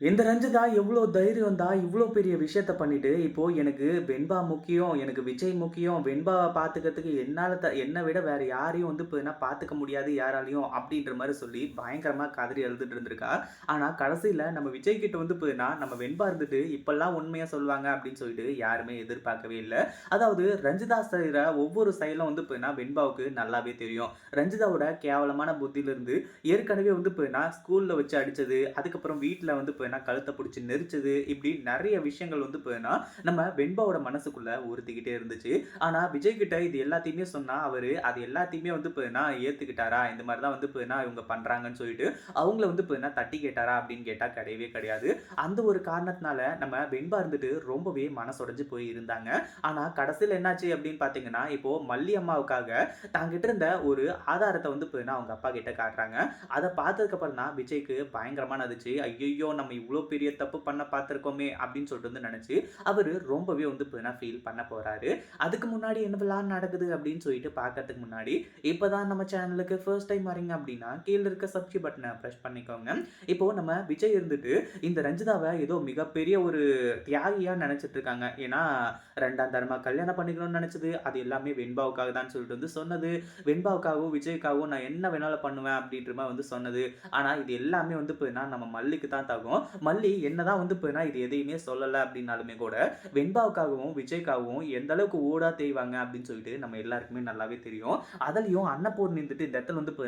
இந்த ரஞ்சிதா எவ்வளோ தைரியம் தான் இவ்வளோ பெரிய விஷயத்த பண்ணிட்டு, இப்போ எனக்கு வெண்பா முக்கியம், எனக்கு விஜய் முக்கியம், வெண்பாவை பார்த்துக்கிறதுக்கு என்னால் த என்னை விட வேற யாரையும் வந்து இப்போ என்ன பார்த்துக்க முடியாது யாராலையும் அப்படின்ற மாதிரி சொல்லி பயங்கரமாக கதறி அழுதுட்டு இருந்திருக்கா. ஆனால் கடைசியில் நம்ம விஜய் கிட்ட வந்து இப்பனா நம்ம வெண்பா இருந்துட்டு இப்பெல்லாம் உண்மையாக சொல்லுவாங்க அப்படின்னு சொல்லிட்டு யாருமே எதிர்பார்க்கவே இல்லை அதாவது ரஞ்சிதா செய்கிற ஒவ்வொரு செயலும் வந்து இப்பனா வெண்பாவுக்கு நல்லாவே தெரியும். ரஞ்சிதாவோட கேவலமான புத்தியிலிருந்து ஏற்கனவே வந்து இப்பனா ஸ்கூலில் வச்சு அடித்தது அதுக்கப்புறம் வீட்டில் வந்து போயினா கழுத்தை பிடிச்சி நெரிச்சது இப்படி நிறைய விஷயங்கள் வந்து போயினா நம்ம வெண்பாவோட மனசுக்குள்ள உறுத்திக்கிட்டே இருந்துச்சு. ஆனால் விஜய் கிட்ட இது எல்லாத்தையுமே சொன்னால் அவர் அது எல்லாத்தையுமே வந்து போயினா ஏற்றுக்கிட்டாரா இந்த மாதிரி தான் வந்து போயினா இவங்க பண்றாங்கன்னு சொல்லிட்டு அவங்கள வந்து போயினா தட்டி கேட்டாரா அப்படின்னு கேட்டால் கிடையவே கிடையாது. அந்த ஒரு காரணத்தினால நம்ம வெண்பா இருந்துட்டு ரொம்பவே மனசுடைஞ்சு போய் இருந்தாங்க. ஆனால் கடைசியில் என்னாச்சு அப்படின்னு பார்த்தீங்கன்னா இப்போ மல்லி அம்மாவுக்காக தாங்கிட்ட இருந்த ஒரு ஆதாரத்தை வந்து போயினா அவங்க அப்பா கிட்ட காட்டுறாங்க. அதை பார்த்ததுக்கப்புறம் தான் விஜய்க்கு பயங்கரமான இருந்துச்சு ஐயோ நம்ம இவ்வளோ பெரிய தப்பு பண்ண பார்த்துருக்கோமே அப்படின்னு சொல்லிட்டு வந்து நினச்சி அவர் ரொம்பவே வந்து இப்போ ஃபீல் பண்ண போகிறாரு அதுக்கு முன்னாடி என்னவெல்லாம் நடக்குது அப்படின்னு சொல்லிட்டு பார்க்கறதுக்கு முன்னாடி இப்போ தான் நம்ம சேனலுக்கு ஃபர்ஸ்ட் டைம் வரீங்க அப்படின்னா கீழே இருக்க சப்ஸ்கிரைப் பட்டனை ப்ரெஸ் பண்ணிக்கோங்க. இப்போ நம்ம விஜய் இருந்துட்டு இந்த ரஞ்சிதாவை ஏதோ மிகப்பெரிய ஒரு தியாகியாக நினச்சிட்டு இருக்காங்க. ஏன்னா ரெண்டாம் தரமாக கல்யாணம் பண்ணிக்கணும்னு நினச்சது. அது எல்லாமே வெண்பாவுக்காக தான் சொல்லிட்டு வந்து சொன்னது. வெண்பாவுக்காகவும் விஜய்க்காகவும் நான் என்ன வேணாலும் பண்ணுவேன் அப்படின்ற மாதிரி வந்து சொன்னது. ஆனால் இது எல்லாமே வந்து இப்போ நம்ம மல்லிக்கு தான் தகும். மல்லி என்னதான் வந்து இப்போ இது எதையுமே சொல்லலை அப்படின்னாலுமே கூட வெண்பாவுக்காகவும் விஜய்க்காகவும் எந்த அளவுக்கு ஓடா தேய்வாங்க அப்படின்னு சொல்லிட்டு நம்ம எல்லாருக்குமே நல்லாவே தெரியும். அதுலயும் அன்னபூர்ணி இருந்துட்டு இந்த இடத்துல வந்து இப்போ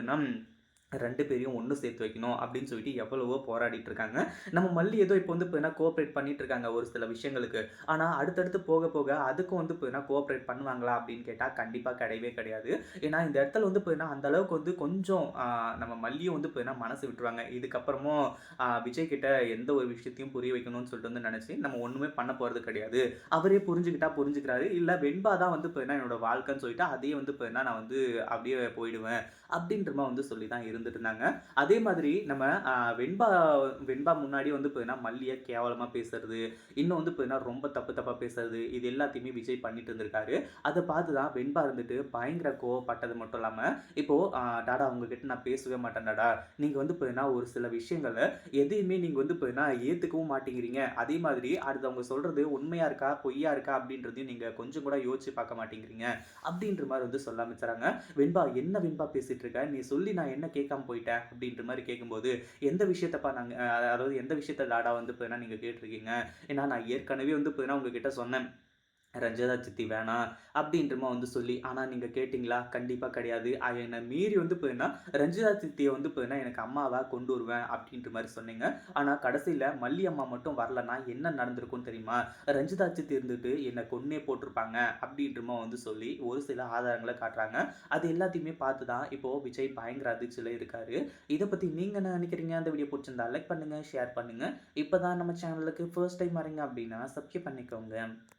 ரெண்டு பேரையும் ஒன்று சேர்த்து வைக்கணும் அப்படின்னு சொல்லிட்டு எவ்வளவோ போராடிட்டு இருக்காங்க. நம்ம மல்லி ஏதோ இப்போ வந்து இப்போ கோஆப்ரேட் பண்ணிட்டு இருக்காங்க ஒரு சில விஷயங்களுக்கு. ஆனால் அடுத்தடுத்து போக போக அதுக்கும் வந்து இப்போ கோஆப்ரேட் பண்ணுவாங்களா அப்படின்னு கேட்டால் கண்டிப்பாக கிடையவே கிடையாது. ஏன்னா இந்த இடத்துல வந்து இப்போ அந்த அளவுக்கு வந்து கொஞ்சம் நம்ம மல்லியும் வந்து இப்போ மனசு விட்டுருவாங்க. இதுக்கப்புறமும் விஜய் கிட்ட எந்த ஒரு விஷயத்தையும் புரிய வைக்கணும்னு சொல்லிட்டு வந்து நினச்சி நம்ம ஒன்றுமே பண்ண போகிறது கிடையாது. அவரே புரிஞ்சுக்கிட்டா புரிஞ்சுக்கிறாரு. இல்லை வெண்பா தான் வந்து இப்போ என்னோட வாழ்க்கைன்னு சொல்லிட்டு அதையே வந்து இப்போ நான் வந்து அப்படியே போயிடுவேன் அப்படின்றமா வந்து சொல்லி தான் இருக்கு இருந்துட்டு இருந்தாங்க அதே மாதிரி நம்ம வெண்பா வெண்பா முன்னாடி வந்து பார்த்தீங்கன்னா மல்லியை கேவலமாக பேசுறது இன்னும் வந்து பார்த்தீங்கன்னா ரொம்ப தப்பு தப்பாக பேசுறது இது எல்லாத்தையுமே விஜய் பண்ணிட்டு இருந்திருக்காரு. அதை பார்த்து தான் வெண்பா இருந்துட்டு பயங்கர கோவப்பட்டது மட்டும் இல்லாமல் இப்போது டாடா உங்ககிட்ட நான் பேசவே மாட்டேன் டாடா நீங்கள் வந்து பார்த்தீங்கன்னா ஒரு சில விஷயங்களை எதையுமே நீங்கள் வந்து பார்த்தீங்கன்னா ஏற்றுக்கவும் மாட்டேங்கிறீங்க. அதே மாதிரி அடுத்து அவங்க சொல்கிறது உண்மையாக இருக்கா பொய்யா இருக்கா அப்படின்றதையும் நீங்கள் கொஞ்சம் கூட யோசிச்சு பார்க்க மாட்டேங்கிறீங்க. அப்படின்ற மாதிரி வந்து சொல்ல ஆரம்பிச்சுறாங்க வெண்பா என்ன வெண்பா பேசிட்டு இருக்க? நீ சொல்லி நான் என்ன கேட்க கேட்காம போயிட்டேன் அப்படின்ற மாதிரி கேட்கும்போது எந்த விஷயத்தப்பா நாங்கள் அதாவது எந்த விஷயத்த லாடா வந்து இப்போ நீங்கள் கேட்டிருக்கீங்க? ஏன்னா நான் ஏற்கனவே வந்து இப்போ உங்ககிட்ட சொன்னேன். ரஞ்சிதா சித்தி வேணாம் அப்படின்றமா வந்து சொல்லி ஆனால் நீங்கள் கேட்டிங்களா? கண்டிப்பாக கிடையாது. என்னை மீறி வந்து போயின்னா ரஞ்சிதா சித்தியை வந்து போயின்னா எனக்கு அம்மாவாக கொண்டு வருவேன் அப்படின்ற மாதிரி சொன்னீங்க. ஆனால் கடைசியில் மல்லி அம்மா மட்டும் வரலன்னா என்ன நடந்திருக்கும் தெரியுமா? ரஞ்சிதா சித்தி இருந்துட்டு என்னை கொன்னே போட்டிருப்பாங்க அப்படின்றமா வந்து சொல்லி ஒரு சில ஆதாரங்களை காட்டுறாங்க. அது எல்லாத்தையுமே பார்த்து தான் இப்போது விஜய் பயங்கர அதிர்ச்சியில் இருக்காரு. இதை பற்றி நீங்கள் என்ன நினைக்கிறீங்க? அந்த வீடியோ பிடிச்சிருந்தா லைக் பண்ணுங்கள் ஷேர் பண்ணுங்கள் இப்போ தான் நம்ம சேனலுக்கு ஃபர்ஸ்ட் டைம் வரீங்க அப்படின்னா சப்ஸ்கிரைப் பண்ணிக்கோங்க.